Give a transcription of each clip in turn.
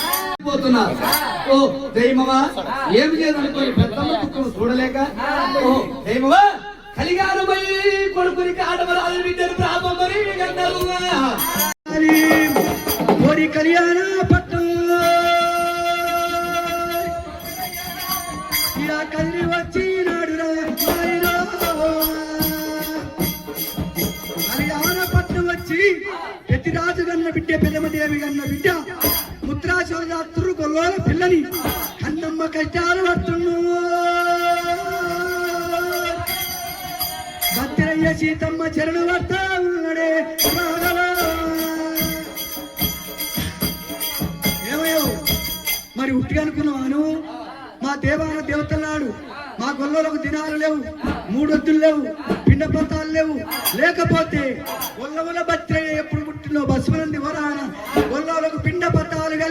కనుక్కొని పోతున్నా. ఓ దైవమా ఏమి చేయాలనుకోని పెద్దమ్మ దుఃఖం చూడలేక? ఓ దైవమా కలిగానమై కొడుకునికి ఆడవరాలు బిడ్డను ప్రాపమని అన్నారు ఓరి కళ్యాణ పట్టం. ఇలా కదిలి వచ్చినాడు కళ్యాణ పట్టం వచ్చి ఎత్తిరాజు కన్న బిడ్డ పెదమదేవి కన్న బిడ్డ. ముద్రాశోదాత్రు గొల్లోల పిల్లని కన్నమ్మ కష్టాలు పడుతున్నా భద్రయ్య సీతమ్మ చరణ వర్త ఉన్నాడే. రాఘవా. ఏమయ్యో మరి ఉట్టి అనుకున్నావాను మా దేవాన దేవతలాడు మా గొల్లోలకు దినాలు లేవు మూడొద్దులు లేవు పిండ పత్రాలు లేవు. లేకపోతే గొల్లవల భద్రయ్య ఎప్పుడు పుట్టినో బస్మనంది వరాన గొల్లోలకు పిండ పత్రాలు కలిగినాయి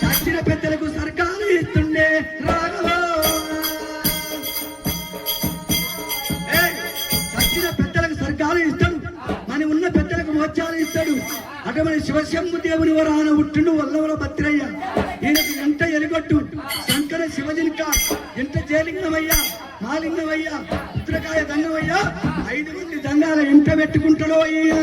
చచ్చిన పెద్దలకు సర్కారు ఇస్తుండే రాఘవా చచ్చిన పెద్దలకు సర్కారు ఇస్తాడు మన ఉన్న పెద్దలకు మోత్యాలు ఇస్తాడు అటువంటి శివశంభు దేవుని వరాన ఉట్టిండు వల్లవల భద్రయ్య ఈయనకు ఎంత ఎలుగొట్టు శంకర శివజింక ఎంత జయలింగమయ్యా మాలింగమయ్యా పుత్రకాయ దండమయ్యా ఐదు మంది దండాల ఎంత పెట్టుకుంటాడో అయ్యా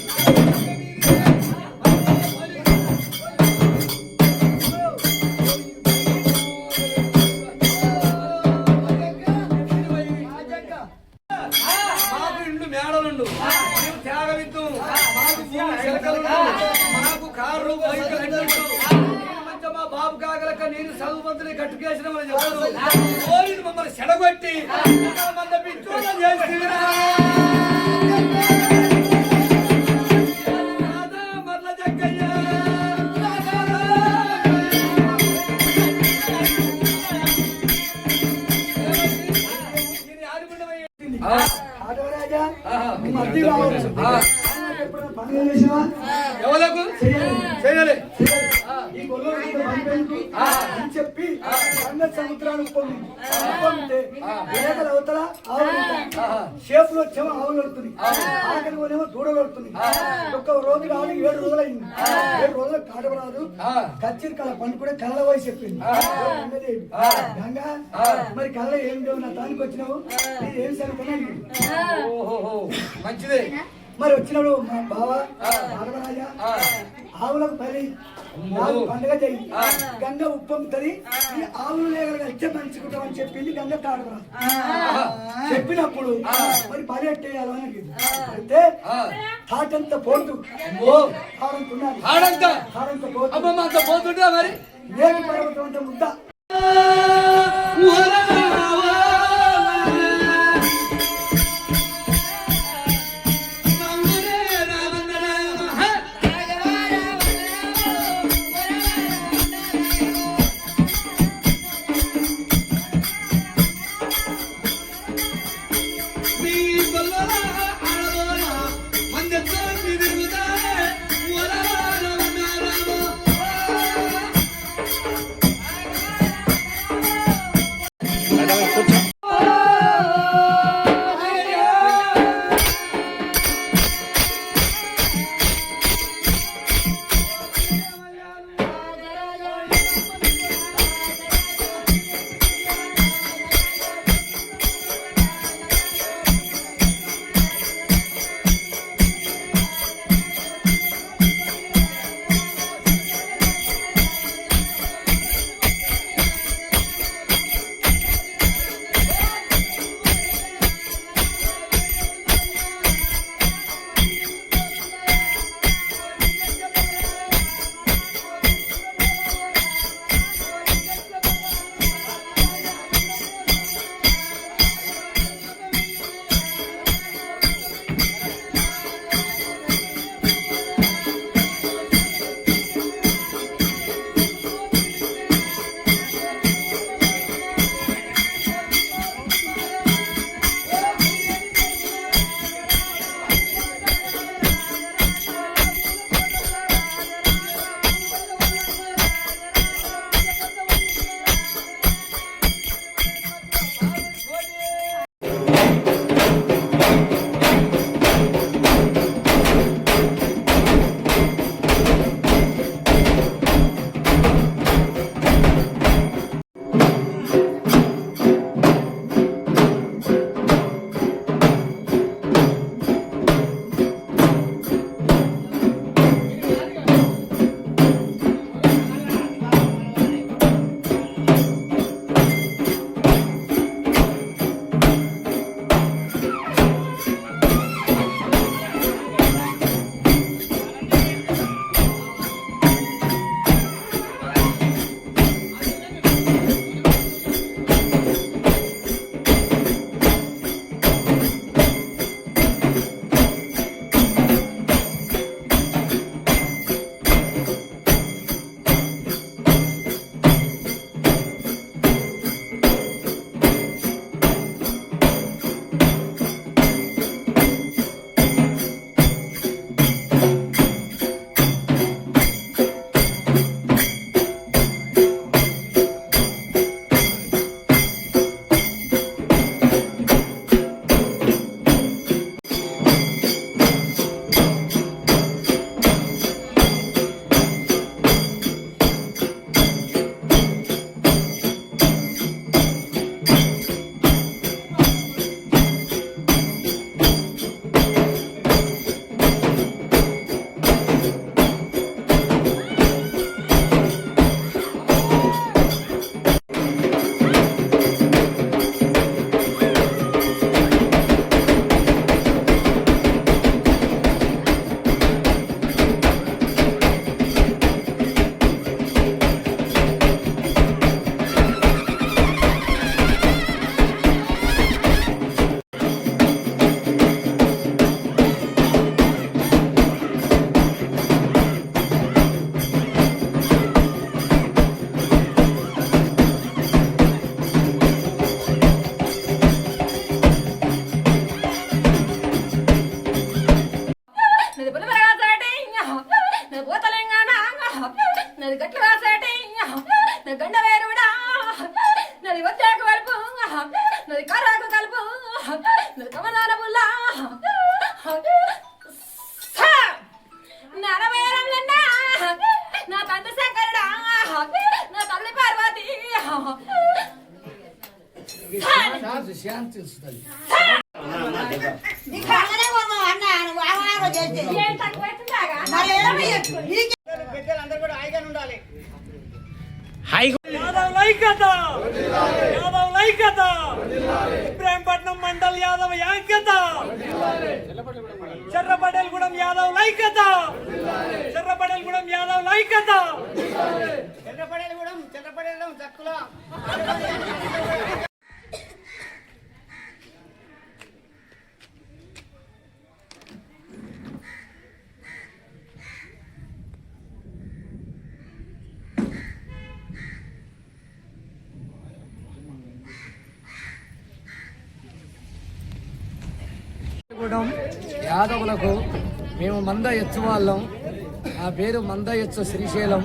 వచ్చేమో ఆవులు వడుతుంది ఆకలి పోనేమో దూడలు వడుతుంది ఒక్క రోజు కాదు ఏడు రోజులు అయింది ఏడు రోజులు కాటబరాదు. కచ్చిరి కళ పండుకునే కళ్ళ వయసు చెప్పింది. గంగా మరి కళ్ళ ఏం లేవు నా దానికి వచ్చినావు. ఏం ఓహోహో. మంచిదే. మరి వచ్చినాడు మా బావ నాగరాజా ఆవులకు పని నాలుగు పండుగ చెయ్యి గంగ ఉప్పొంగుతుంది. ఈ ఆవులు లేగలు ఇచ్చే మంచుకుంటాం అని చెప్పింది గంగ తాడుకురా చెప్పినప్పుడు మరి పని ఎట్టేయాలో అని అయితే తాటంత పోతు. తాడంత పోతుంటా మరి? నేటి పర్వతం అంత ముద్ద. నది గండ వేరుడా నది వచ్చాకు వలుపు నది కర్రాకు కలుపు నది కమలాల పుల్ల. నా తండ్రి శంకరుడా నా తల్లి పార్వతి. ఉన్నావు అన్న మరి లైకత యాదవ్ లైకత ఇబ్రాహీంపట్నం మండల్ యాదవ్ యాక్యత చెర్రపడేలగూడెం యాదవ్ లైకత చెర్రపడేలగూడెం యాదవ్ లైకత చెర్రపడేలగూడెం చెర్రపడేలం చక్కుల! గూడెం యాదవులకు మేము మంద ఎచ్చు వాళ్ళం. ఆ పేరు మంద ఎచ్చు శ్రీశైలం.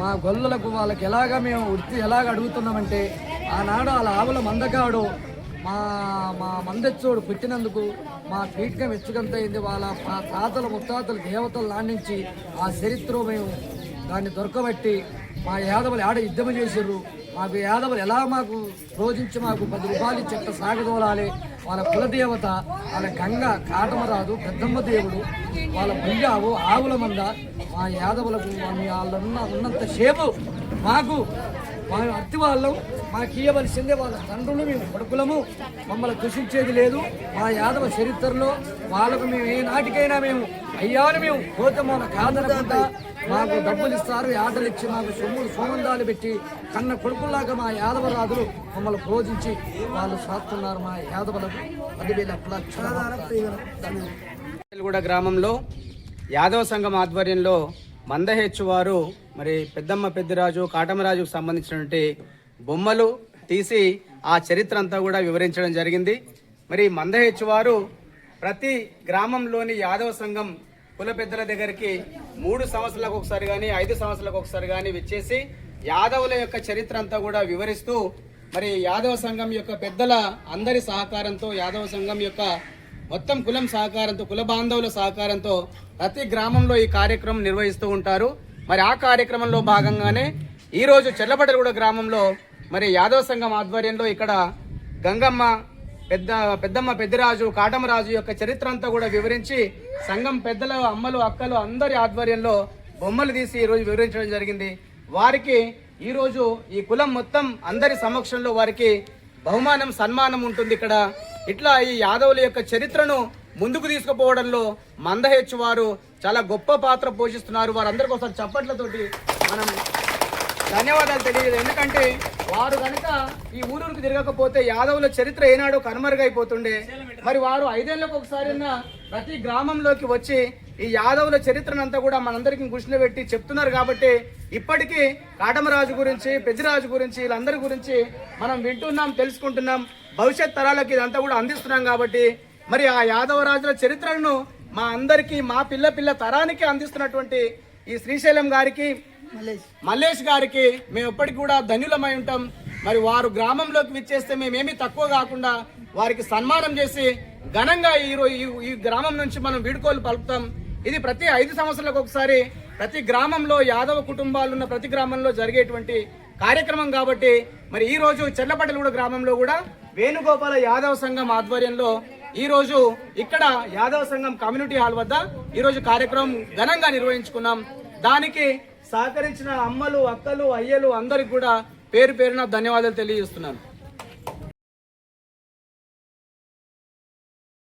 మా గొల్లలకు వాళ్ళకి ఎలాగ మేము వృత్తి ఎలాగ అడుగుతున్నామంటే ఆనాడు వాళ్ళ ఆవుల మందగాడు మా మా మందెచ్చోడు పుట్టినందుకు మా పీఠకం ఎచ్చుకంతయింది వాళ్ళ మా తాతల ముత్తాతలు దేవతలు నాణించి ఆ చరిత్ర మేము దాన్ని దొరకబట్టి మా యాదవులు ఆడ యుద్ధం చేసిర్రు. మాకు యాదవులు ఎలా మాకు రోజించి మాకు పది రూపాయలు చెట్ట సాగదోలాలి? వాళ్ళ కులదేవత వాళ్ళ గంగ కాటమరాజు పెద్దమ్మ దేవుడు వాళ్ళ బుయ్యావు ఆవుల మంద మా యాదవులకు వాళ్ళున్న ఉన్నంత సేపు మాకు మా అత్తి వాళ్ళం మాకు ఇయ్యవలసిందే వాళ్ళ తండ్రులు మేము కొడుకులము. మమ్మల్ని దూషించేది లేదు. మా యాదవ చరిత్రలో వాళ్ళకు మేము ఏ నాటికైనా మేము అయ్యాను మేము పోతే మన కాదనకుండా మాకు డబ్బులు ఇస్తారు ఆటలు ఇచ్చి మాకు సొమ్ములు సోమందాలు పెట్టి కన్న కొడుకుల్లాగా మా యాదవరాజులు మమ్మల్ని పూజించి వాళ్ళు సాస్తున్నారు మా యాదవులకు. పదివేల లక్షల కూడా గ్రామంలో యాదవ సంఘం ఆధ్వర్యంలో మందహెచ్చు వారు మరి పెద్దమ్మ పెద్దిరాజు కాటమరాజుకు సంబంధించినటువంటి బొమ్మలు తీసి ఆ చరిత్ర అంతా కూడా వివరించడం జరిగింది. మరి మందహెచ్చు వారు ప్రతి గ్రామంలోని యాదవ సంఘం కుల పెద్దల దగ్గరికి మూడు సంవత్సరాలకు ఒకసారి కానీ ఐదు సంవత్సరాలకు ఒకసారి కానీ విచ్చేసి యాదవుల యొక్క చరిత్ర అంతా కూడా వివరిస్తూ మరి యాదవ సంఘం యొక్క పెద్దల అందరి సహకారంతో యాదవ సంఘం యొక్క మొత్తం కులం సహకారంతో కుల బాంధవుల సహకారంతో ప్రతి గ్రామంలో ఈ కార్యక్రమం నిర్వహిస్తూ ఉంటారు. మరి ఆ కార్యక్రమంలో భాగంగానే ఈ రోజు గ్రామంలో మరి యాదవ సంఘం ఆధ్వర్యంలో ఇక్కడ గంగమ్మ పెద్ద పెద్దమ్మ పెద్దిరాజు కాటమరాజు యొక్క చరిత్ర అంతా కూడా వివరించి సంఘం పెద్దలు అమ్మలు అక్కలు అందరి ఆధ్వర్యంలో బొమ్మలు తీసి ఈరోజు వివరించడం జరిగింది. వారికి ఈరోజు ఈ కులం మొత్తం అందరి సమక్షంలో వారికి బహుమానం సన్మానం ఉంటుంది ఇక్కడ. ఇట్లా ఈ యాదవుల యొక్క చరిత్రను ముందుకు తీసుకుపోవడంలో మందహెచ్చు వారు చాలా గొప్ప పాత్ర పోషిస్తున్నారు. వారందరికీ ఒకసారి చప్పట్లతోటి మనం ధన్యవాదాలు తెలియదు ఎందుకంటే వారు కనుక ఈ ఊరూరికి తిరగకపోతే యాదవుల చరిత్ర ఏనాడో కనుమరుగైపోతుండే. మరి వారు ఐదేళ్ళకు ఒకసారి ప్రతి గ్రామంలోకి వచ్చి ఈ యాదవుల చరిత్రనంతా కూడా మనందరికీ గుడిలో పెట్టి చెప్తున్నారు కాబట్టి ఇప్పటికీ కాటమరాజు గురించి పెద్దిరాజు గురించి వీళ్ళందరి గురించి మనం వింటున్నాం తెలుసుకుంటున్నాం. భవిష్యత్ తరాలకి ఇదంతా కూడా అందిస్తున్నాం కాబట్టి మరి ఆ యాదవ రాజుల చరిత్రను మా అందరికీ మా పిల్ల పిల్ల తరానికి అందిస్తున్నటువంటి ఈ శ్రీశైలం గారికి మల్లేష్ గారికి మేము ఎప్పటికి కూడా ధన్యులమై ఉంటాం. మరి వారు గ్రామంలోకి విచ్చేస్తే మేమేమీ తక్కువ కాకుండా వారికి సన్మానం చేసి ఘనంగా ఈ ఈ- ఈ గ్రామం నుంచి మనం వీడుకోలు పలుకుతాం. ఇది ప్రతి ఐదు సంవత్సరాలకు ఒకసారి ప్రతి గ్రామంలో యాదవ కుటుంబాలు ఉన్న ప్రతి గ్రామంలో జరిగేటువంటి కార్యక్రమం కాబట్టి మరి ఈ రోజు చెల్లపట్టలగూడ గ్రామంలో కూడా వేణుగోపాల యాదవ సంఘం ఆధ్వర్యంలో ఈ రోజు ఇక్కడ యాదవ సంఘం కమ్యూనిటీ హాల్ వద్ద ఈ రోజు కార్యక్రమం ఘనంగా నిర్వహించుకున్నాం. దానికి సహకరించిన అమ్మలు అక్కలు అయ్యలు అందరికి కూడా పేరు పేరున ధన్యవాదాలు తెలియజేస్తున్నాను.